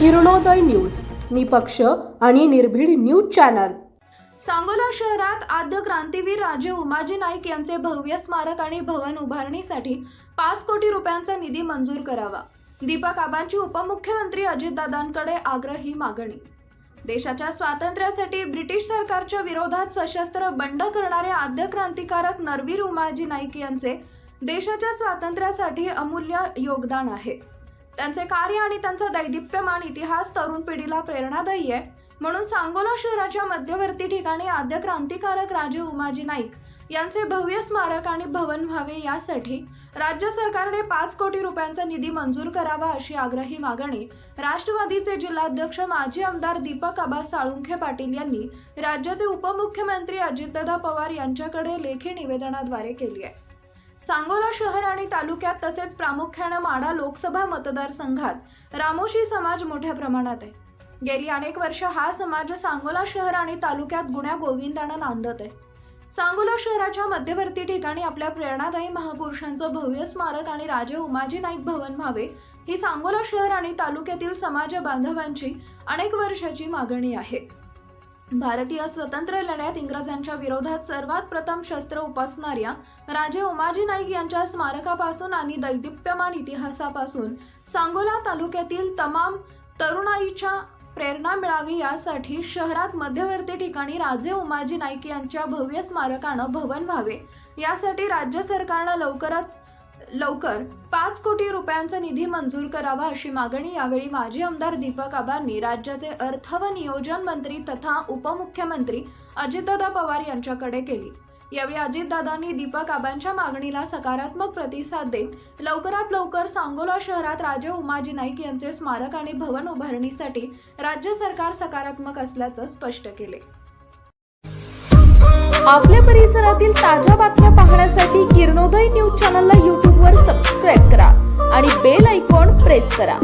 Kiranoday news निपक्ष आणि निर्भीड न्यूज चॅनल. सांगोला शहरात आद्य क्रांतीवीर राजे उमाजी नाईक यांचे भव्य स्मारक आणि भवन उभारणीसाठी पाच कोटी रुपयांचा निधी मंजूर करावा. दीपक आबांची उपमुख्यमंत्री अजितदादांकडे आग्रही मागणी. देशाच्या स्वातंत्र्यासाठी ब्रिटिश सरकारच्या विरोधात सशस्त्र बंड करणारे आद्य क्रांतिकारक नरवीर उमाजी नाईक यांचे देशाच्या स्वातंत्र्यासाठी अमूल्य योगदान आहे. त्यांचे कार्य आणि त्यांचा दैदिप्यमान इतिहास तरुण पिढीला प्रेरणादायी आहे. म्हणून सांगोला शहराच्या मध्यवर्ती ठिकाणी आद्य क्रांतिकारक राजे उमाजी नाईक यांचे भव्य स्मारक आणि भवन व्हावे यासाठी राज्य सरकारने पाच कोटी रुपयांचा निधी मंजूर करावा अशी आग्रही मागणी राष्ट्रवादीचे जिल्हाध्यक्ष माजी आमदार दीपक आबा साळुंखे पाटील यांनी राज्याचे उपमुख्यमंत्री अजितदादा पवार यांच्याकडे लेखी निवेदनाद्वारे केली आहे. सांगोला शहर आणि तालुक्यात तसेच प्रामुख्याने माडा लोकसभा मतदारसंघात रामोशी समाज मोठ्या प्रमाणात आहे. गेली अनेक वर्ष हा समाज सांगोला शहर आणि तालुक्यात गुण्या गोविंदानं नांदत आहे. सांगोला शहराच्या मध्यवर्ती ठिकाणी आपल्या प्रेरणादायी महापुरुषांचं भव्य स्मारक आणि राजे उमाजी नाईक भवन व्हावे ही सांगोला शहर आणि तालुक्यातील समाज बांधवांची अनेक वर्षाची मागणी आहे. भारतीय स्वतंत्र लढ्यात इंग्रजांच्या विरोधात सर्वात प्रथम शस्त्र उपासणाऱ्या राजे उमाजी नाईक यांच्या स्मारकापासून आणि दैदिप्यमान इतिहासापासून सांगोला तालुक्यातील तमाम तरुणाईच्या प्रेरणा मिळावी यासाठी शहरात मध्यवर्ती ठिकाणी राजे उमाजी नाईक यांच्या भव्य स्मारकानं भवन व्हावे. यासाठी राज्य सरकारनं लवकरच लवकर पाच कोटी रुपयांचा निधी मंजूर करावा अशी मागणी यावेळी माजी आमदार दीपक आबांनी राज्याचे अर्थ व नियोजन मंत्री तथा उपमुख्यमंत्री अजितदादा पवार यांच्याकडे केली. यावेळी अजितदादांनी दीपक आबांच्या मागणीला सकारात्मक प्रतिसाद देत लवकरात लवकर सांगोला शहरात राजे उमाजी नाईक यांचे स्मारक आणि भवन उभारणीसाठी राज्य सरकार सकारात्मक असल्याचं स्पष्ट केले. आपल्या परिसरातील ताज्या बातम्या पाहण्यासाठी किरणोदय न्यूज चॅनलला यूट्यूबवर सबस्क्राईब करा आणि बेल आयकॉन प्रेस करा.